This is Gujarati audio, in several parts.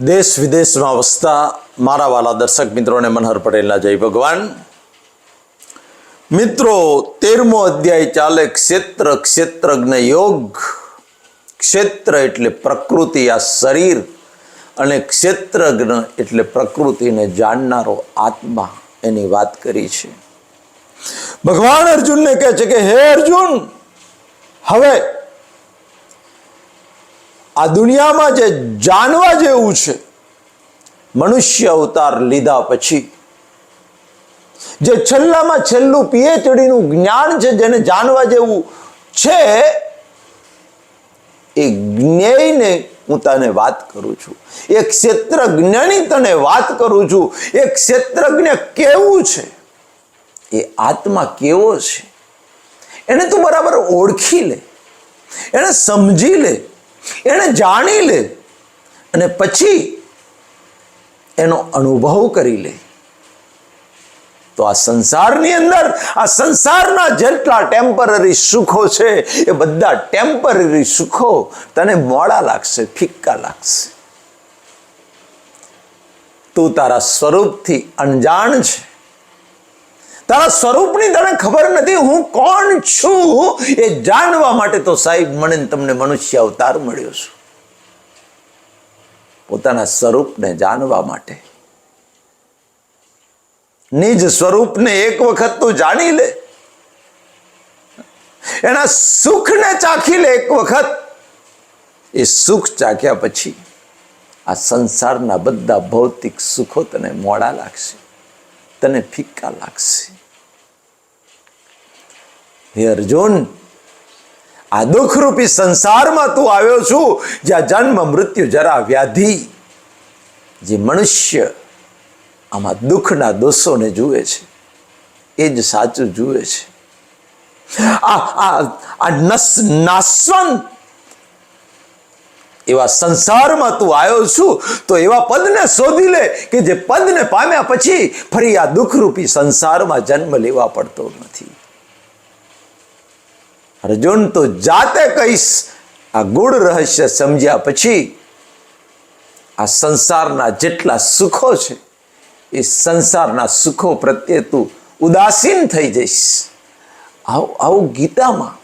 દેશ વિદેશમાં વસતા મારા વાલા દર્શક મિત્રોને મનહર પટેલના જય ભગવાન. મિત્રો, તેરમો અધ્યાય ચાલે ક્ષેત્ર, ક્ષેત્રજ્ઞ યોગ. ક્ષેત્ર એટલે પ્રકૃતિ, આ શરીર. અને ક્ષેત્રજ્ઞ એટલે પ્રકૃતિને જાણનારો આત્મા એની વાત કરી છે. ભગવાન અર્જુનને કહે છે કે, હે અર્જુન, હવે આ દુનિયામાં જે જાણવા જેવું છે, મનુષ્ય અવતાર લીધા પછી, જે છેલ્લામાં છેલ્લું પીએચડીનું જ્ઞાન છે, જેને જાણવા જેવું છે, એ જ્ઞેયને હું તને વાત કરું છું. એ ક્ષેત્રજ્ઞની તને વાત કરું છું. એ ક્ષેત્રજ્ઞ કેવું છે? એ આત્મા કેવો છે? એને તું બરાબર ઓળખી લે. એને સમજી લે. એને જાણી લે અને પછી એનો અનુભવ કરી લે. તો આ સંસારની અંદર, આ સંસારના જેટલા ટેમ્પરરી સુખો છે, એ બધા ટેમ્પરરી સુખો તને મોડા લાગશે, ફિક્કા લાગશે. તું તારા સ્વરૂપથી અણજાણ છે. તારા સ્વરૂપની તને ખબર નથી હું કોણ છું એ જાણવા માટે તો સાહેબ મને તમને મનુષ્ય અવતાર મળ્યો છું. પોતાના સ્વરૂપને જાણવા માટે. નિજ સ્વરૂપને એક વખત તું જાણી લે. એના સુખને ચાખી લે એક વખત. એ સુખ ચાખ્યા પછી આ સંસારના બધા ભૌતિક સુખો તને મોડા લાગશે. તને ફિક્કા લાગશે. હે અર્જુન, આ દુઃખરૂપી સંસારમાં તું આવ્યો છું, જ્યાં જન્મ, મૃત્યુ, જરા વ્યાધિ, જે મનુષ્ય આમાં દુઃખના દોષોને જુએ છે, એ જ સાચું જુએ છે. આ આ નસ, નાસવંત એવા સંસારમાં તું આવ્યો છું, તો એવા પદને શોધી લે કે જે પદને પામ્યા પછી ફરી આ દુઃખરૂપી સંસારમાં જન્મ લેવા પડતો નથી. અર્જુન તો જાતે કહીશ, આ ગુણ રહસ્ય સમજ્યા પછી આ સંસારના જેટલા સુખો છે, એ સંસારના સુખો પ્રત્યે તું ઉદાસીન થઈ જઈશ. આવું આવું ગીતામાં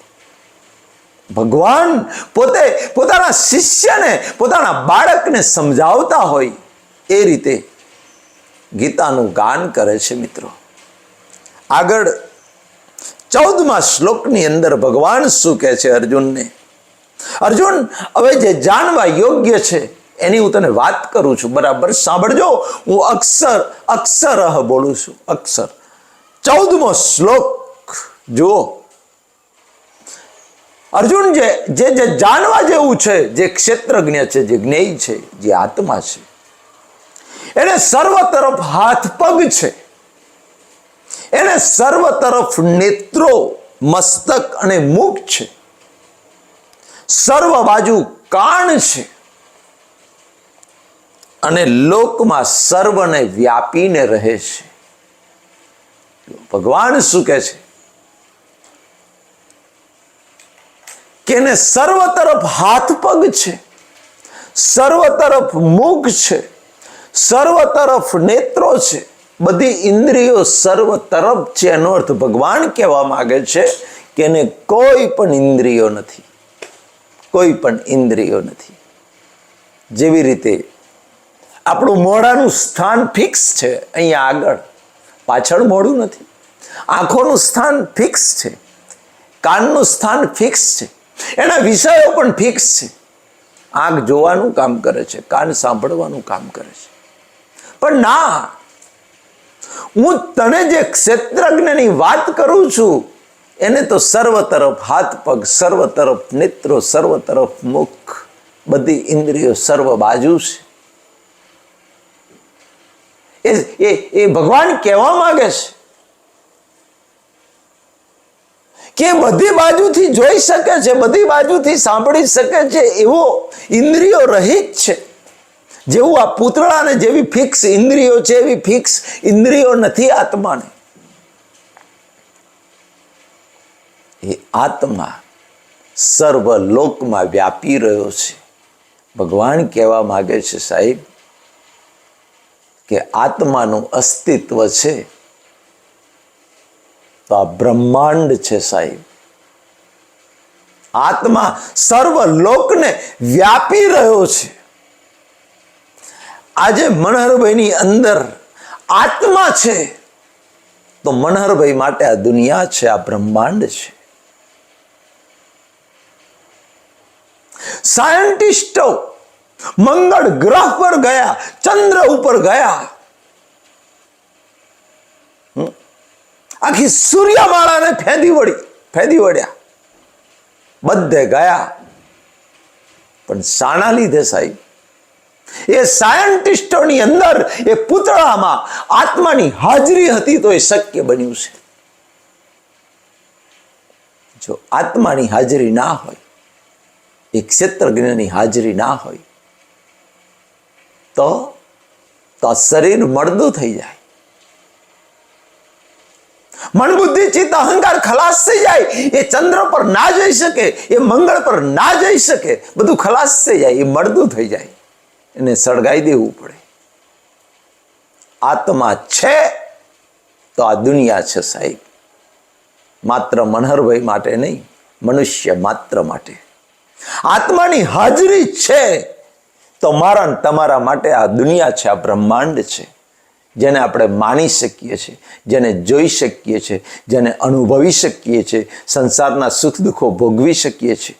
ભગવાન પોતે પોતાના શિષ્યને, પોતાના બાળકને સમજાવતા હોય એ રીતે ગીતાનું ગાન કરે છે મિત્રો. આગળ ચૌદમા શ્લોકની અંદર ભગવાન શું કહે છે અર્જુનને? અર્જુન, હવે જે જાણવા યોગ્ય છે એની હું તને વાત કરું છું, બરાબર? સાંભળજો, હું અક્ષર, અક્ષરહ બોલું છું, અક્ષર. ચૌદમો શ્લોક, જુઓ. અર્જુન જે જે જે જાણવા જેવું છે, જે ક્ષેત્રજ્ઞ છે, જે જ્ઞેય છે, જે આત્મા છે, એને સર્વ તરફ હાથ પગ છે. એને સર્વ તરફ નેત્રો, મસ્તક અને મુખ છે. સર્વ બાજુ કાણ છે. અને લોકમાં સર્વને વ્યાપીને રહે છે. ભગવાન શું કહે છે? કે એને સર્વ તરફ હાથ પગ છે, સર્વ તરફ મુખ છે, સર્વ તરફ નેત્રો છે, બધી ઇન્દ્રિયો સર્વ તરફ છે. એનો અર્થ ભગવાન કહેવા માંગે છે કે એને કોઈ પણ ઇન્દ્રિયો નથી, કોઈ પણ ઇન્દ્રિયો નથી. જેવી રીતે આપણું મોઢાનું સ્થાન ફિક્સ છે, અહીંયા આગળ, પાછળ મોઢું નથી. આંખોનું સ્થાન ફિક્સ છે, કાનનું સ્થાન ફિક્સ છે એના વિષયો પણ ફિક્સ છે. આંખ જોવાનું કામ કરે છે, કાન સાંભળવાનું કામ કરે છે. પણ ના, હું તને જે ક્ષેત્રજ્ઞની વાત કરું છું, એને તો સર્વ તરફ હાથ પગ, સર્વ તરફ નેત્રો, સર્વ તરફ મુખ, બધી ઇન્દ્રિયો સર્વ બાજુ છે. એ એ ભગવાન કહેવા માંગે છે કે બધી બાજુથી જોઈ શકે છે, બધી બાજુથી સાંભળી શકે છે, એવો ઇન્દ્રિયો રહિત છે. જેવું આ પૂતળાને જેવી ફિક્સ ઇન્દ્રિયો છે, એવી ફિક્સ ઇન્દ્રિયો નથી આત્માને. એ આત્મા સર્વ લોકમાં વ્યાપી રહ્યો છે. ભગવાન કહેવા માગે છે સાહેબ કે આત્માનું અસ્તિત્વ છે. તો આ બ્રહ્માંડ છે સાહેબ. આત્મા સર્વ લોકને વ્યાપી રહ્યો છે. આજે મનહરભાઈની અંદર આત્મા છે. તો મનહરભાઈ માટે આ દુનિયા છે, આ બ્રહ્માંડ છે. સાયન્ટિસ્ટો મંગળ ગ્રહ પર ગયા, ચંદ્ર ઉપર ગયા? આખી સૂર્યમાળાને ફેંદી વળી, ફેંદી વળ્યા. બધે ગયા. પણ શાના લીધે સાહેબ એ સાયન્ટિસ્ટોની અંદર, એ પૂતળામાં આત્માની હાજરી હતી તો એ શક્ય બન્યું છે. જો આત્માની હાજરી ના હોય, એ ક્ષેત્રજ્ઞની હાજરી ના હોય, તો તો શરીર મળદું થઈ જાય. મન બુદ્ધિ ચિત્ત, અહંકાર ખલાસ થઈ જાય. એ ચંદ્ર પર ના જઈ શકે, એ મંગળ પર ના જઈ શકે, બધું ખલાસ થઈ જાય, એ મળદું થઈ જાય. એને સળગાઈ દેવું પડે. આત્મા છે તો આ દુનિયા છે સાહેબ. માત્ર મનહરભાઈ માટે નહીં, મનુષ્ય માત્ર માટે. આત્માની હાજરી છે તો મારા તમારા માટે આ દુનિયા છે, આ બ્રહ્માંડ છે. જેને આપણે માણી શકીએ છીએ, જેને જોઈ શકીએ છીએ, જેને અનુભવી શકીએ છીએ, સંસારના સુખ દુઃખો ભોગવી શકીએ છીએ.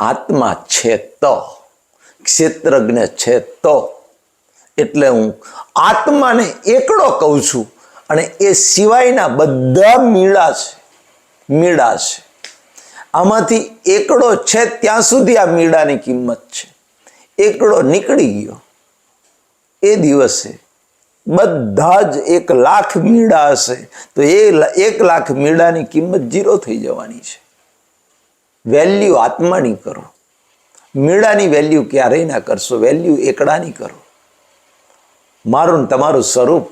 આત્મા છે તો, ક્ષેત્રજ્ઞ છે તો. એટલે હું આત્માને એકડો કહું છું અને એ સિવાયના બધા મીડા છે મીડા છે. આમાંથી એકડો છે ત્યાં સુધી આ મીડાની કિંમત છે. એકડો નીકળી ગયો. એ દિવસે બધા જ એક લાખ મીડા હશે, તો એ એક લાખ મીડાની કિંમત જીરો થઈ જવાની છે. વેલ્યુ આત્માની કરો. મીડાની વેલ્યુ ક્યારેય ના કરશો વેલ્યુ એકડાની કરો. મારું તમારું સ્વરૂપ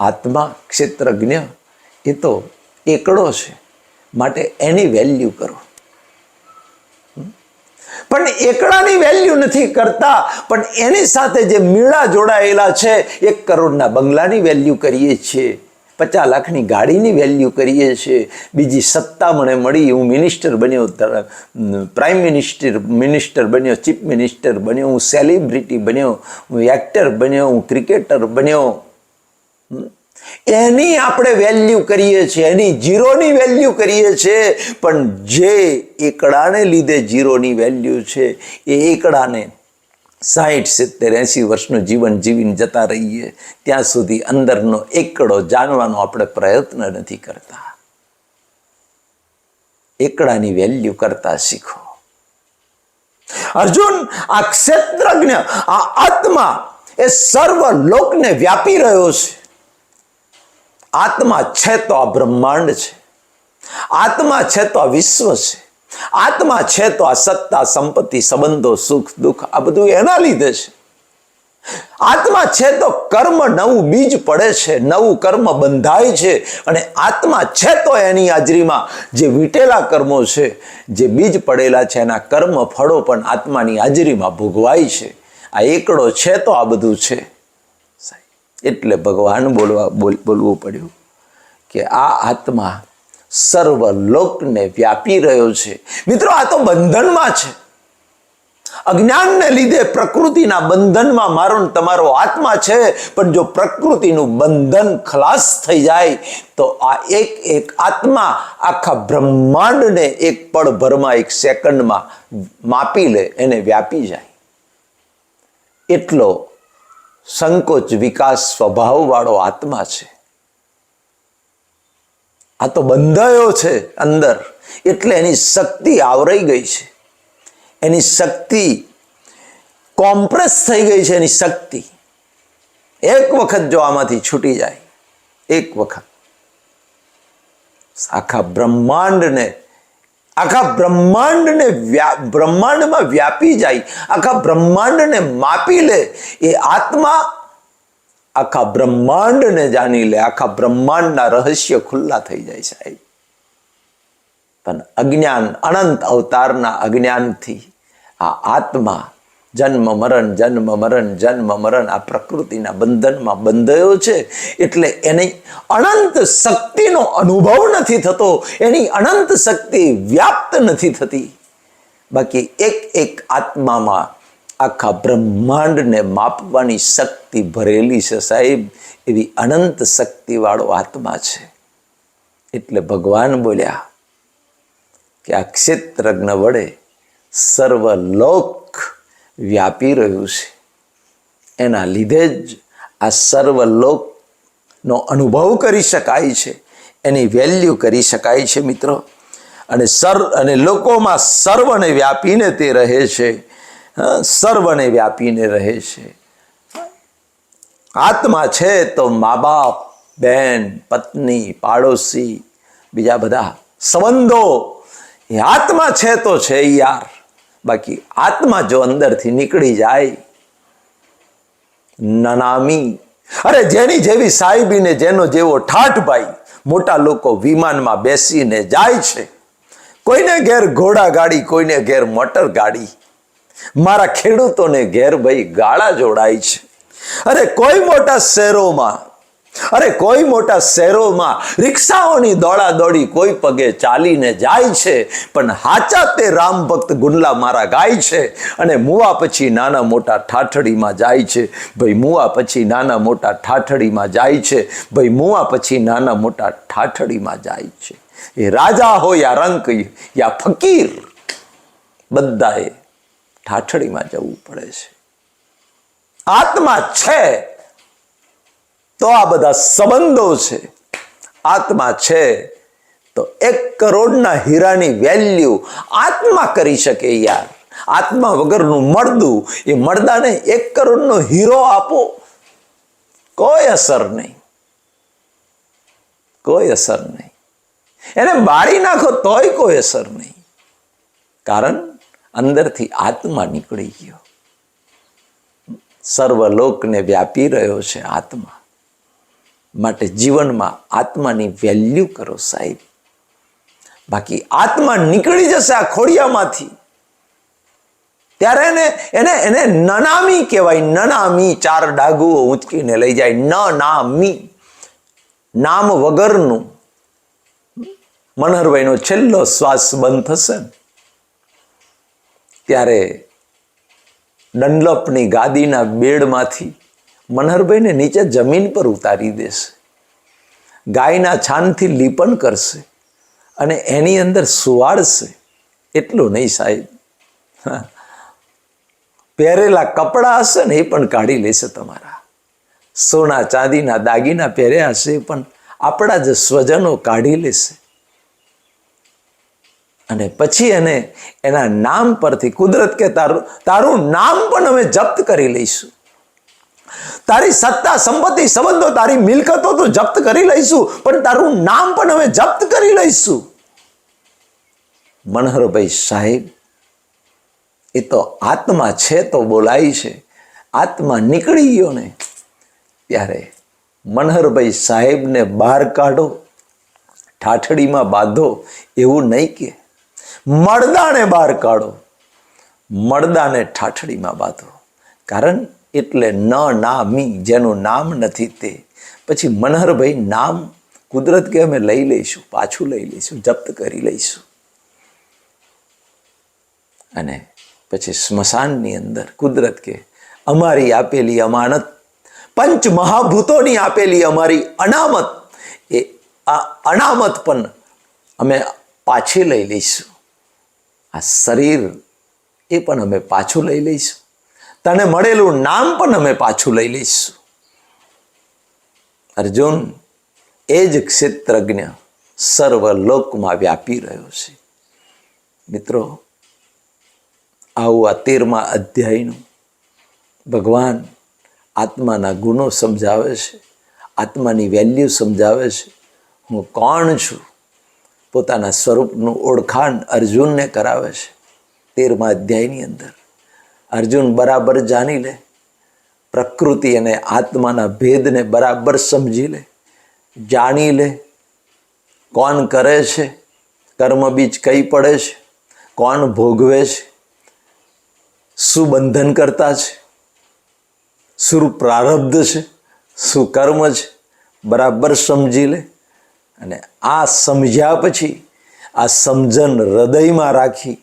આત્મા, ક્ષેત્રજ્ઞ, એ તો એકડો છે. માટે એની વેલ્યુ કરો. પણ એકડાની વેલ્યુ નથી કરતા. પણ એની સાથે જે મીણા જોડાયેલા છે, એક કરોડના બંગલાની વેલ્યુ કરીએ છીએ. પચાસ લાખની ગાડીની વેલ્યુ કરીએ છીએ. બીજી સત્તા મને મળી, હું મિનિસ્ટર બન્યો પ્રાઇમ મિનિસ્ટર મિનિસ્ટર બન્યો ચીફ મિનિસ્ટર બન્યો, હું સેલિબ્રિટી બન્યો, હું એક્ટર બન્યો, હું ક્રિકેટર બન્યો. એની આપણે વેલ્યુ કરીએ છીએ, એની જીરોની વેલ્યુ કરીએ છીએ, પણ જે એકડાને લીધે જીરોની વેલ્યુ છે, એ એકડાને સાહીઠ સિત્તેર, એંસી વર્ષનું જીવન જીવીને જતા રહીએ, ત્યાં સુધી અંદરનો એકડો જાણવાનો આપણે પ્રયત્ન નથી કરતા. એકડાની વેલ્યુ કરતા શીખો. અર્જુન, આ ક્ષેત્રજ્ઞ, આ આત્મા એ સર્વ લોકને વ્યાપી રહ્યો છે. આત્મા છે તો આ બ્રહ્માંડ છે. આત્મા છે તો આ વિશ્વ છે. આત્મા છે તો આ સત્તા, સંપત્તિ, સંબંધો, સુખ, દુઃખ, આ બધું એના લીધે છે. આત્મા છે તો કર્મ નવું બીજ પડે છે, નવું કર્મ બંધાય છે અને આત્મા છે તો એની હાજરીમાં જે વીટેલા કર્મો છે, જે બીજ પડેલા છે, એના કર્મ ફળો પણ આત્માની હાજરીમાં ભોગવાય છે. આ એકડો છે તો આ બધું છે. એટલે ભગવાન બોલવા બોલ- બોલવું પડ્યું કે આ આત્મા સર્વ વ્યાપી રહ્યો છે. મિત્રો, આ તો બંધનમાં છે. અજ્ઞાનને લીધે પ્રકૃતિના બંધનમાં મારો તમારો આત્મા છે, પણ જો પ્રકૃતિનું બંધન ખલાસ થઈ જાય, તો આ એક એક આત્મા આખા બ્રહ્માંડને એક પળભરમાં, એક સેકન્ડમાં માપી લે, એને વ્યાપી જાય. એટલો સંકોચ વિકાસ સ્વભાવવાળો આત્મા છે. આ તો બંધાયો છે અંદર. એટલે એની શક્તિ આવરાઈ ગઈ છે. એની શક્તિ કોમ્પ્રેસ થઈ ગઈ છે એની શક્તિ. એક વખત જો આમાંથી છૂટી જાય, એક વખત. આખા બ્રહ્માંડને આખા બ્રહ્માંડને બ્રહ્માંડમાં વ્યાપી જાય, આખા બ્રહ્માંડને માપી લે, એ આત્મા આખા બ્રહ્માંડને જાણી લે, આખા બ્રહ્માંડના રહસ્ય ખુલ્લા થઈ જાય સાહેબ પણ અજ્ઞાન અનંત અવતારના અજ્ઞાનથી આ આત્મા જન્મ મરણ જન્મ મરણ જન્મ મરણ. આ પ્રકૃતિના બંધનમાં બંધાયો છે. એટલે એની અનંત શક્તિનો અનુભવ નથી થતો. એની અનંત શક્તિ વ્યાપ્ત નથી થતી. બાકી એક એક આત્મામાં આખા બ્રહ્માંડને માપવાની શક્તિ ભરેલી છે સાહેબ. એવી અનંત શક્તિવાળો આત્મા છે. એટલે ભગવાન બોલ્યા કે આ ક્ષેત્રજ્ઞ વડે સર્વલોક વ્યાપી રહ્યું છે. એના લીધે જ આ સર્વલોકનો અનુભવ કરી શકાય છે. એની વેલ્યુ કરી શકાય છે મિત્રો. અને સર્વ અને લોકોમાં સર્વને વ્યાપીને તે રહે છે. સર્વને વ્યાપીને રહે છે. આત્મા છે તો મા બાપ, બેન, પત્ની, પાડોશી, બીજા બધા સંબંધો. એ આત્મા છે તો છે યાર. બાકી આત્મા જો અંદરથી નીકળી જાય, નનામી. અરે જેની જેવી સાહેબી ને જેનો જેવો ઠાઠ ભાઈ મોટા લોકો વિમાનમાં બેસીને જાય છે, કોઈને ઘેર ઘોડા ગાડી, કોઈને ઘેર મોટર ગાડી. મારા ખેડૂતોને ઘેર ભાઈ ગાળા જોડાય છે. અરે કોઈ મોટા શહેરોમાં અરે કોઈ મોટા શહેરોમાં રિક્ષાઓની દોડા દોડી કોઈ પગે ચાલીને જાય છે, પણ હાચા તે રામ ભક્ત ગુંડલા મારા ગાય છે અને મુવા પછી નાના મોટા ઠાઠડીમાં જાય છે. ભાઈ મુવા પછી નાના મોટા ઠાઠડીમાં જાય છે, ભાઈ મુવા પછી નાના મોટા ઠાઠડીમાં જાય છે. એ રાજા હોય યા રંક, યા ફકીર, બધાએ ઠાઠડીમાં જવું પડે છે. આત્મા છે તો આ બધા સંબંધો છે. આત્મા છે. તો એક કરોડના હીરાની વેલ્યુ આત્મા કરી શકે યાર. આત્મા વગરનું મળદું, એ મળદાને એક કરોડનો હીરો આપો. કોઈ અસર નહીં. કોઈ અસર નહીં. એને બાળી નાખો તોય કોઈ અસર નહીં. કારણ અંદરથી આત્મા નીકળી ગયો. સર્વલોકને વ્યાપી રહ્યો છે આત્મા. માટે જીવનમાં આત્માની વેલ્યુ કરો સાહેબ. બાકી આત્મા નીકળી જશે આ ખોડિયામાંથી. ત્યારે એને એને એને નનામી કહેવાય, નનામી, ચાર ડાગુઓ ઊંચકીને લઈ જાય ન નામી નામ વગરનું મનહરભાઈનો છેલ્લો શ્વાસ બંધ થશે ત્યારે ડનલપની ગાદીના બેડમાંથી મનહરભાઈને નીચે જમીન પર ઉતારી દેશે. ગાયના છાનથી લીપણ કરશે અને એની અંદર સુવાડશે એટલું નહીં સાહેબ. પહેરેલા કપડાં હશે ને એ પણ કાઢી લેશે તમારા. સોના ચાંદીના દાગીના પહેર્યા હશે એ પણ આપણા જ સ્વજનો કાઢી લેશે. અને પછી એને એના નામ પરથી કુદરત કે તારું તારું નામ પણ અમે જપ્ત કરી લઈશું. તારી સત્તા, સંપત્તિ, સંબંધો તારી મિલકતો તો જપ્ત કરી લઈશું, પણ તારું નામ પણ હવે જપ્ત કરી લઈશું. મનહરભાઈ સાહેબ, એ તો આત્મા છે તો બોલાય છે. આત્મા નીકળી ગયો ને, ત્યારે મનહરભાઈ સાહેબને બહાર કાઢો, ઠાઠડીમાં બાંધો, એવું નહીં કે. મળદાને બહાર કાઢો, મળદાને ઠાઠડીમાં બાંધો. કારણ એટલે ન નામી, જેનું નામ નથી તે. પછી મનહરભાઈ, નામ કુદરત કે અમે લઈ લઈશું, પાછું લઈ લઈશું, જપ્ત કરી લઈશું. અને પછી સ્મશાનની અંદર કુદરત કે અમારી આપેલી અમાનત, પંચ મહાભૂતોની આપેલી અમારી અનામત, એ આ અનામત પણ અમે પાછી લઈ લઈશું. આ શરીર એ પણ અમે પાછું લઈ લઈશું. તને મળેલું નામ પણ અમે પાછું લઈ લઈશું. અર્જુન, એ જ ક્ષેત્રજ્ઞ સર્વલોકમાં વ્યાપી રહ્યો છે. મિત્રો, આવું આ તેરમા અધ્યાયનું ભગવાન આત્માના ગુણો સમજાવે છે, આત્માની વેલ્યુ સમજાવે છે. હું કોણ છું? પોતાના સ્વરૂપનું ઓળખાણ અર્જુનને કરાવે છે. તેરમા અધ્યાયની અંદર અર્જુન બરાબર જાણી લે. પ્રકૃતિ અને આત્માના ભેદને બરાબર સમજી લે. જાણી લે કોણ કરે છે, કર્મ બીજ કઈ પડે છે, કોણ ભોગવે છે, શું બંધન કરતા છે, શું પ્રારબ્ધ છે, શું કર્મ છે, બરાબર સમજી લે. અને આ સમજ્યા પછી આ સમજણ હૃદયમાં રાખી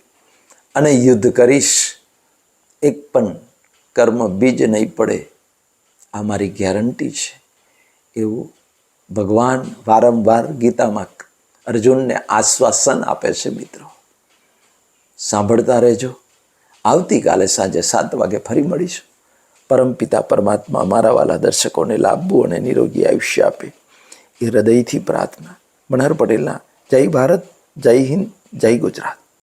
અને યુદ્ધ કરીશ. એક પણ કર્મ બીજ નહીં પડે, આ મારી ગેરંટી છે. એવું ભગવાન વારંવાર ગીતામાં અર્જુનને આશ્વાસન આપે છે મિત્રો. સાંભળતા રહેજો. આવતીકાલે સાંજે સાત વાગે ફરી મળીશું. પરમપિતા પરમાત્મા મારા વાલા દર્શકોને લાભવું અને નિરોગી આયુષ્ય આપે. એ હૃદયથી પ્રાર્થના. મનહર પટેલના, જય ભારત, જય હિન્દ, જય ગુજરાત.